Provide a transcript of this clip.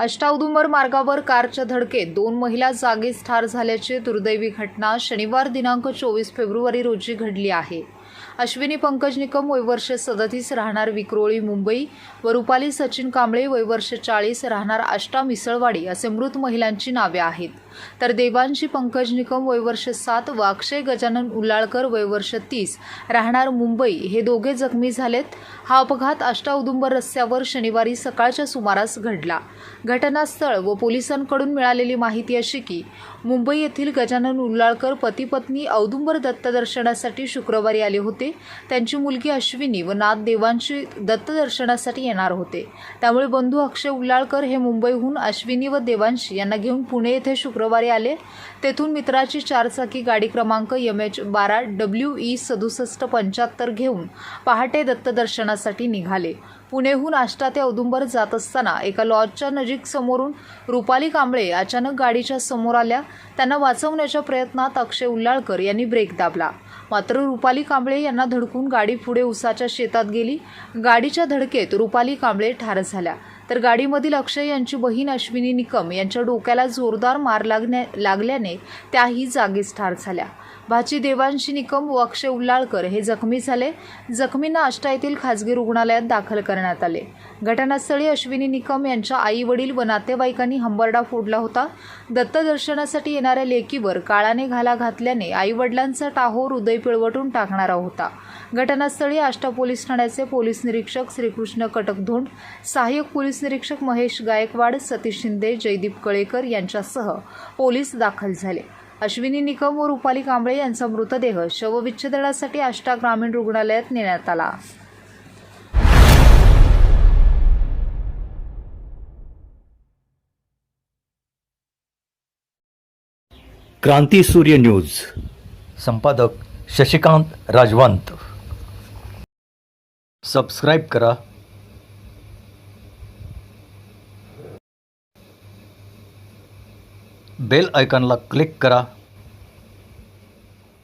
अष्टावदुंबर मार्गावर कारच्या धडकेत दोन महिला जागीच ठार झाल्याची दुर्दैवी घटना शनिवार दिनांक चोवीस फेब्रुवारी रोजी घडली आहे. अश्विनी पंकज निकम वयवर्ष सदतीस राहणार विक्रोळी मुंबई व रुपाली सचिन कांबळे वयवर्ष चाळीस राहणार आष्टा मिसळवाडी असे मृत महिलांची नावे आहेत. तर देवांशी पंकज निकम वयवर्ष सात व अक्षय गजानन उल्लाळकर वयवर्ष तीस. राहणार मुंबई. हे दोघे जखमी झालेत. हा अपघात अष्टाउदुंबर रस्त्यावर शनिवारी सकाळच्या सुमारास घडला. घटनास्थळ व पोलिसांकडून मिळालेली माहिती अशी की मुंबई येथील गजानन उल्लाळकर पती पत्नी औदुंबर दत्तदर्शनासाठी शुक्रवारी आले होते. त्यांची मुलगी अश्विनी व नाथ देवांशी दत्तदर्शनासाठी येणार होते. त्यामुळे बंधू अक्षय उल्लाळकर हे मुंबईहून अश्विनी व देवांशी यांना घेऊन पुणे येथे शुक्रवारी आले. तेथून मित्राची चारचाकी गाडी क्रमांक एम एच बारा डब्ल्यू ई सदुसष्ट पंच्याहत्तर घेऊन पहाटे दत्तदर्शनासाठी निघाले. पुणेहून आष्टा ते औदुंबर जात असताना एका लॉजच्या नजीक समोरून रुपाली कांबळे अचानक गाडीच्या समोर आल्या. त्यांना वाचवण्याच्या प्रयत्नात अक्षय उल्लाळकर यांनी ब्रेक दाबला. मात्र रुपाली कांबळे यांना धडकून गाडी पुढे उसाच्या शेतात गेली. गाडीच्या धडकेत रुपाली कांबळे ठार झाल्या. तर गाडीमधील अक्षय यांची बहीण अश्विनी निकम यांच्या डोक्याला जोरदार मार लागण्या लागल्याने त्याही जागीच ठार झाल्या. भाची देवांशी निकम व अक्षय उल्लाळकर हे जखमी झाले. जखमींना आष्टा येथील खासगी रुग्णालयात दाखल करण्यात आले. घटनास्थळी अश्विनी निकम यांच्या आई वडील व नातेवाईकांनी हंबरडा फोडला होता. दत्तदर्शनासाठी येणाऱ्या लेकीवर काळाने घाला घातल्याने आई वडिलांचा टाहो हृदय पिळवटून टाकणारा होता. घटनास्थळी आष्टा पोलीस ठाण्याचे पोलीस निरीक्षक श्रीकृष्ण कटकधोंड सहाय्यक पोलीस निरीक्षक महेश गायकवाड सतीश शिंदे जयदीप कळेकर यांच्यासह पोलीस दाखल झाले. अश्विनी निकम व रुपाली कांबळे यांचा मृतदेह शवविच्छेदनासाठी आष्टा ग्रामीण रुग्णालयात नेण्यात आला. क्रांती सूर्य न्यूज. संपादक शशिकांत राजवंत. सबस्क्राईब करा. बेल आयकॉनला क्लिक करा.